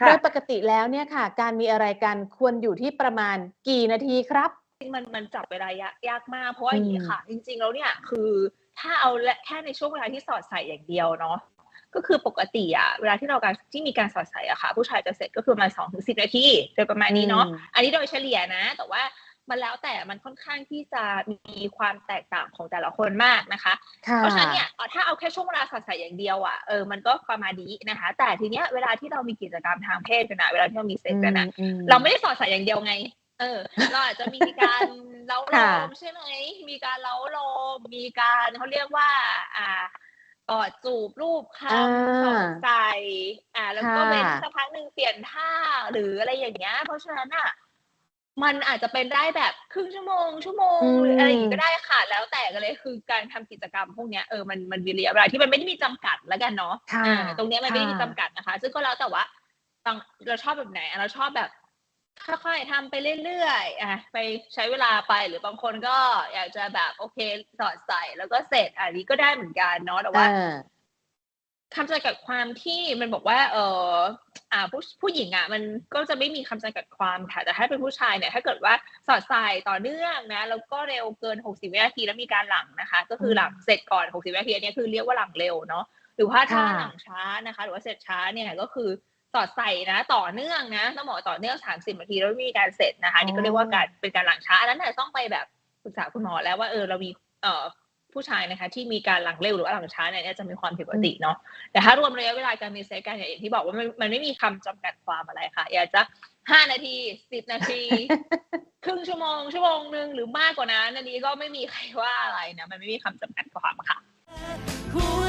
ค่ะโดยปกติแล้วเนี่ยค่ะ การมีอะไรกันควรอยู่ที่ประมาณกี่นาทีครับจริงๆมันมันจับเวลายากยากมาก เพราะว่าอย่างนี้อืมค่ะ จริง ๆ แล้วเนี่ยคือถ้าเอาและแค่ในช่วงเวลาที่สอดใส่อย่างเดียวเนาะก็คือปกติอะเวลาที่เราการที่มีการสอดใส่อะค่ะ ผู้ชายจะเสร็จก็คือประมาณสองถึงสิบนาทีโดยประมาณนี้เนาะอืมอันนี้โดยเฉลี่ยนะ แต่ว่า มันแล้วแต่มันค่อนข้างที่จะมีความแตกต่างของแต่ละคนมากนะคะค่ะเพราะฉะนั้นเนี่ยเอาถ้าเอาแค่ช่วงเวลาสอดใส่อย่างเดียวอะเออมันก็ประมาณนี้นะคะ แต่ทีเนี้ยเวลาที่เรามีกิจกรรมทางเพศกันนะเวลาที่เรามีเซ็กกันนะอืมเราไม่ได้สอดใส่อย่างเดียวไงเออเราอาจจะมีการเล้าโลค่ะมใช่ไหมมีการเล้าโลมมีการเขาเรียกว่า อ่ากอดจูบรูปอ่าคำสอดใส่อ่า แล้วก็ค่ะเป็นสักพักหนึ่งเปลี่ยนท่าหรืออะไรอย่างเงี้ย เพราะฉะนั้นอะ มันอาจจะเป็นได้แบบครึ่งชั่วโมง ชั่วโมงอืมหรืออะไรอย่างงี้ก็ได้ค่ะ แล้วแต่กันเลยคือการทำกิจกรรมพวกเนี้ยเออมันมันมีระยะเวลาที่มันไม่ได้มีจำกัดแล้วกันเนาะค่ะอ่าตรงเนี้ยมันไม่ได้มีค่ะจำกัดนะคะ ซึ่งก็แล้วแต่ว่าบางเราชอบแบบไหนอะเราชอบแบบค่อยๆทำไปเรื่อยๆอะไปใช้เวลาไปหรือบางคนก็อยากจะแบบโอเคสอดใส่แล้วก็เสร็จอันนี้ก็ได้เหมือนกันเนาะแต่ว่าอ่าคำจำกัดความที่มันบอกว่า เออ อ่าผู้ผู้หญิงอะมันก็จะไม่มีคำจำกัดความค่ะแต่ถ้าเป็นผู้ชายเนี่ยถ้าเกิดว่าสอดใส่ต่อเนื่องนะแล้วก็เร็วเกิน 60 วินาทีแล้วมีการหลังนะคะ ก็คือหลังเสร็จก่อน 60 วินาทีอันนี้คือเรียกว่าหลังเร็วเนาะหรือว่าถ้าค่ะหลังช้านะคะ หรือว่าเสร็จช้าเนี่ยก็คือสอดใส่นะ ต่อเนื่องนะต้องบอกว่าต่อเนื่อง 30 นาทีแล้วไม่มีการเสร็จนะคะนี่ก็เรียกว่าการเป็นการหลังช้าอันนั้นน่ะต้องไปแบบปรึกษาคุณหมอแล้วว่าเออเรามีเอ่อ ผู้ชายนะคะ ที่มีการหลังเร็วหรือว่าหลังช้าเนี่ยเนี่ยจะมีความผิดปกติเนาะแต่ถ้ารวมระยะเวลาการมีเซ็กกันเนี่ยอย่างที่บอกว่ามันมันไม่มีคำจำกัดความอะไรค่ะ อยากจะห้านาทีสิบนาที ครึ่งชั่วโมง ชั่วโมงหนึ่งหรือมากกว่านั้นอันนี้ก็ไม่มีใครว่าอะไรนะมันไม่มีคำจำกัดความค่ะหัวใจ